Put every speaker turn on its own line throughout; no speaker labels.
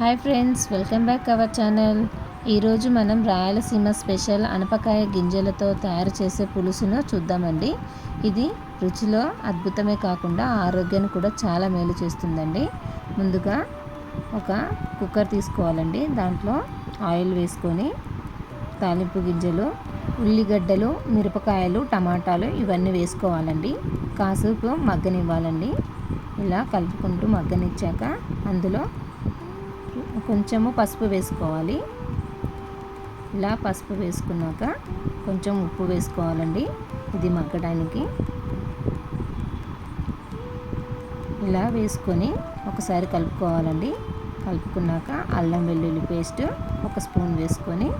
Hi friends welcome back our channel. ఈరోజు మనం Rayalaseema special అనపకాయ గింజలతో తయారు చేసే పులుసును చూద్దామండి. ఇది రుచిలో అద్భుతమే కాకుండా ఆరోగ్యాన్ని కూడా చాలా మేలు చేస్తుందండి. ముందుగా ఒక కుక్కర్ తీసుకోవాలండి. దాంట్లో ఆయిల్ వేసుకొని తాలింపు గింజలు ఉల్లిగడ్డలు మిరపకాయలు టమాటాలు ఇవన్నీ వేసుకోవాలండి. కాసేపు మగ్గనివ్వాలండి. ఇలా కలుపుకుంటూ మగ్గనిచ్చాక అందులో కొంచెము పసుపు వేసుకోవాలి. ఇలా పసుపు వేసుకున్నాక కొంచెం ఉప్పు వేసుకోవాలండి. ఇది మగ్గడానికి. ఇలా వేసుకొని ఒకసారి కలుపుకోవాలండి. కలుపుకున్నాక అల్లం వెల్లుల్లి పేస్ట్ ఒక స్పూన్ వేసుకొని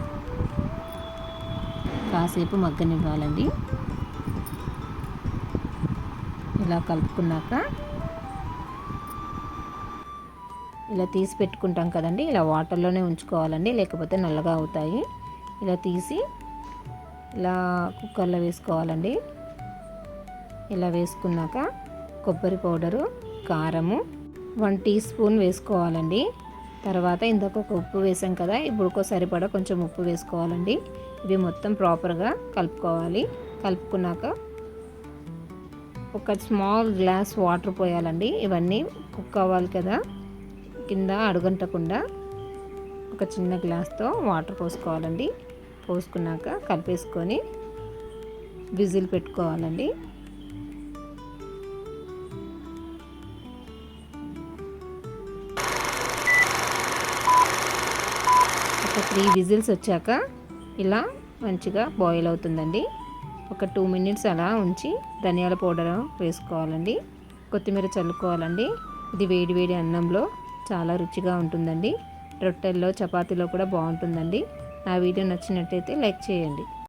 కాసేపు మగ్గనివ్వాలండి. ఇలా కలుపుకున్నాక ఇలా తీసి పెట్టుకుంటాం కదండి. ఇలా వాటర్లోనే ఉంచుకోవాలండి. లేకపోతే నల్లగా అవుతాయి. ఇలా తీసి ఇలా కుక్కర్లో వేసుకోవాలండి. ఇలా వేసుకున్నాక కొబ్బరి పౌడరు కారము వన్ టీ స్పూన్ వేసుకోవాలండి. తర్వాత ఇందాక ఒక ఉప్పు వేసాం కదా. ఇప్పుడు సరిపడా కొంచెం ఉప్పు వేసుకోవాలండి. ఇవి మొత్తం ప్రాపర్గా కలుపుకోవాలి. కలుపుకున్నాక ఒక స్మాల్ గ్లాస్ వాటర్ పోయాలండి. ఇవన్నీ కుక్ అవ్వాలి కదా. కింద అడుగంటకుండా ఒక చిన్న గ్లాస్తో వాటర్ పోసుకోవాలండి. పోసుకున్నాక కలిపేసుకొని విజిల్ పెట్టుకోవాలండి. ఒక త్రీ విజిల్స్ వచ్చాక ఇలా మంచిగా బాయిల్ అవుతుందండి. ఒక టూ మినిట్స్ అలా ఉంచి ధనియాల పౌడర్ వేసుకోవాలండి. కొత్తిమీర చల్లుకోవాలండి. ఇది వేడి వేడి అన్నంలో చాలా రుచిగా ఉంటుందండి. రొట్టెల్లో చపాతీలో కూడా బాగుంటుందండి. నా వీడియో నచ్చినట్టయితే లైక్ చేయండి.